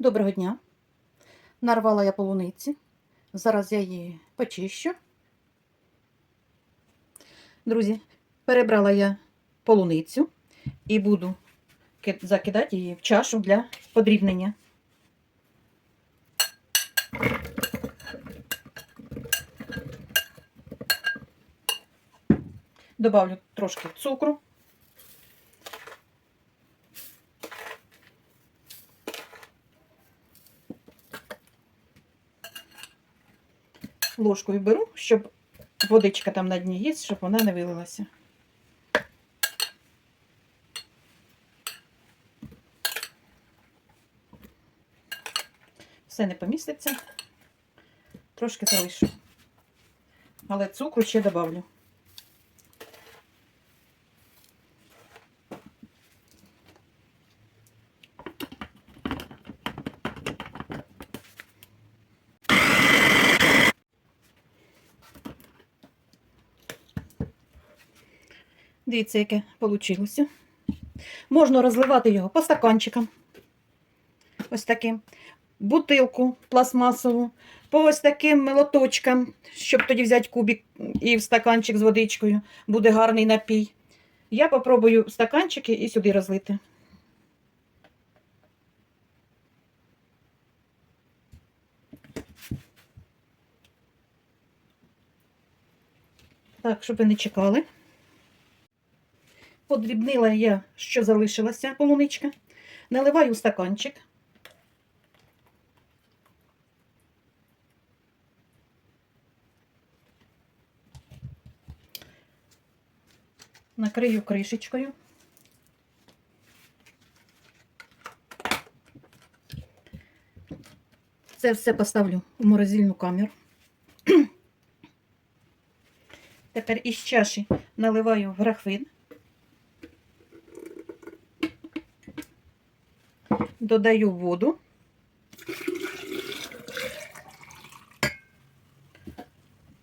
Доброго дня. Нарвала я полуниці. Зараз я її почищу. Друзі, перебрала я полуницю і буду закидати її в чашу для подрібнення. Добавлю трошки цукру. Ложкою беру, щоб водичка там на дні є, щоб вона не вилилася. Все не поміститься. Трошки залишу. Але цукру ще добавлю. Дивіться, яке вийшло. Можна розливати його по стаканчикам. Ось таким. Бутилку пластмасову, по ось таким молоточкам, щоб тоді взяти кубик і в стаканчик з водичкою. Буде гарний напій. Я попробую стаканчики і сюди розлити. Так, щоб ви не чекали. Подрібнила я, що залишилася полуничка. Наливаю в стаканчик. Накрию кришечкою. Це все поставлю в морозильну камеру. Тепер із чаші наливаю графин. Додаю воду.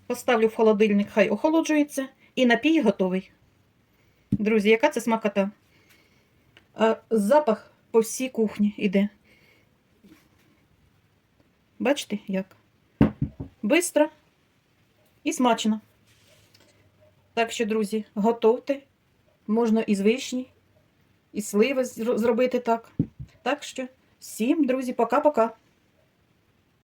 Поставлю в холодильник, хай охолоджується, і напій готовий. Друзі, яка це смакота? А запах по всій кухні йде. Бачите, як? Бистро і смачно. Так що, друзі, готовте. Можна із вишні, і сливи зробити так. Так що, всім, друзі, пока-пока.